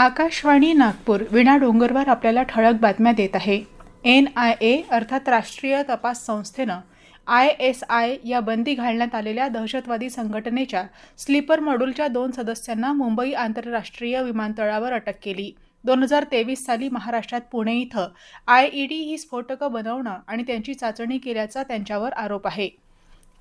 आकाशवाणी नागपूर विणा डोंगरवर आपल्याला ठळक बातम्या देत आहे. एन आय ए अर्थात राष्ट्रीय तपास संस्थेनं आय एस आय या बंदी घालण्यात आलेल्या दहशतवादी संघटनेच्या स्लीपर मॉड्यूलच्या दोन सदस्यांना मुंबई आंतरराष्ट्रीय विमानतळावर अटक केली. दोन हजार तेवीस साली महाराष्ट्रात पुणे इथं आय ई डी ही स्फोटकं बनवणं आणि त्यांची चाचणी केल्याचा त्यांच्यावर आरोप आहे.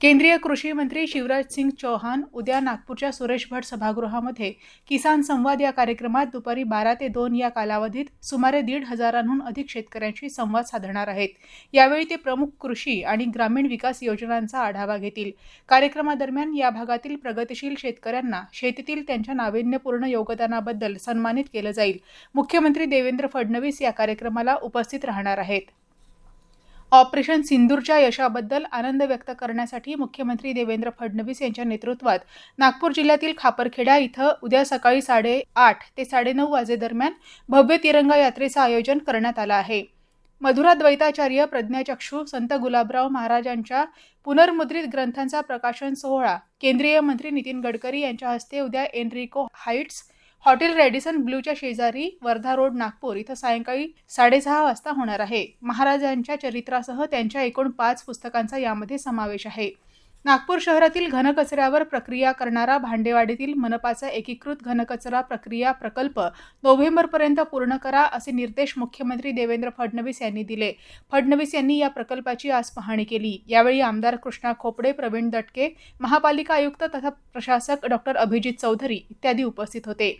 केंद्रीय कृषी मंत्री शिवराज सिंग चौहान उद्या नागपूरच्या सुरेश भट सभागृहामध्ये किसान संवाद या कार्यक्रमात दुपारी बारा ते दोन या कालावधीत सुमारे दीड हजारांहून अधिक शेतकऱ्यांशी संवाद साधणार आहेत. यावेळी ते प्रमुख कृषी आणि ग्रामीण विकास योजनांचा आढावा घेतील. कार्यक्रमादरम्यान या भागातील प्रगतिशील शेतकऱ्यांना शेतीतील त्यांच्या नाविन्यपूर्ण योगदानाबद्दल सन्मानित केलं जाईल. मुख्यमंत्री देवेंद्र फडणवीस या कार्यक्रमाला उपस्थित राहणार आहेत. ऑपरेशन सिंदूरच्या यशाबद्दल आनंद व्यक्त करण्यासाठी मुख्यमंत्री देवेंद्र फडणवीस यांच्या नेतृत्वात नागपूर जिल्ह्यातील खापरखेडा इथं उद्या सकाळी साडेआठ ते साडेनऊ वाजेदरम्यान भव्य तिरंगा यात्रेचं आयोजन करण्यात आलं आहे. मधुरा द्वैताचार्य प्रज्ञाचक्षू संत गुलाबराव महाराजांच्या पुनर्मुद्रित ग्रंथांचा प्रकाशन सोहळा केंद्रीय मंत्री नितीन गडकरी यांच्या हस्ते उद्या एनरिको हाईट्स हॉटेल रेडिसन ब्लूच्या शेजारी वर्धा रोड नागपूर इथं सायंकाळी साडेसहा वाजता होणार आहे. महाराजांच्या चरित्रासह त्यांच्या एकूण पाच पुस्तकांचा यामध्ये समावेश आहे. नागपूर शहरातील घनकचऱ्यावर प्रक्रिया करणारा भांडेवाडीतील मनपाचा एकीकृत घनकचरा प्रक्रिया प्रकल्प नोव्हेंबरपर्यंत पूर्ण करा असे निर्देश मुख्यमंत्री देवेंद्र फडणवीस यांनी दिले. फडणवीस यांनी या प्रकल्पाची आज पाहणी केली. यावेळी आमदार कृष्णा खोपडे प्रवीण दटके महापालिका आयुक्त तथा प्रशासक डॉक्टर अभिजित चौधरी इत्यादी उपस्थित होते.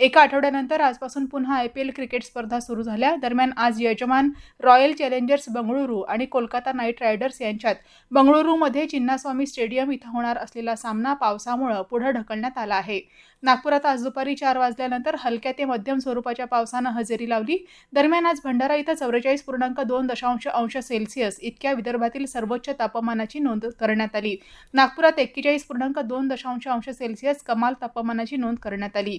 एका आठवड्यानंतर आजपासून पुन्हा आय पी एल क्रिकेट स्पर्धा सुरू झाल्या. दरम्यान आज यजमान रॉयल चॅलेंजर्स बंगळुरू आणि कोलकाता नाईट रायडर्स यांच्यात बंगळुरूमध्ये चिन्नास्वामी स्टेडियम इथं होणार असलेला सामना पावसामुळं पुढे ढकलण्यात आला आहे. नागपुरात आज दुपारी चार वाजल्यानंतर हलक्या ते मध्यम स्वरूपाच्या पावसानं हजेरी लावली. दरम्यान आज भंडारा इथं चौवेचाळीस पूर्णांक दोन दशांश अंश सेल्सिअस इतक्या विदर्भातील सर्वोच्च तापमानाची नोंद करण्यात आली. नागपुरात एक्केचाळीस पूर्णांक दोन दशांश अंश सेल्सिअस कमाल तापमानाची नोंद करण्यात आली.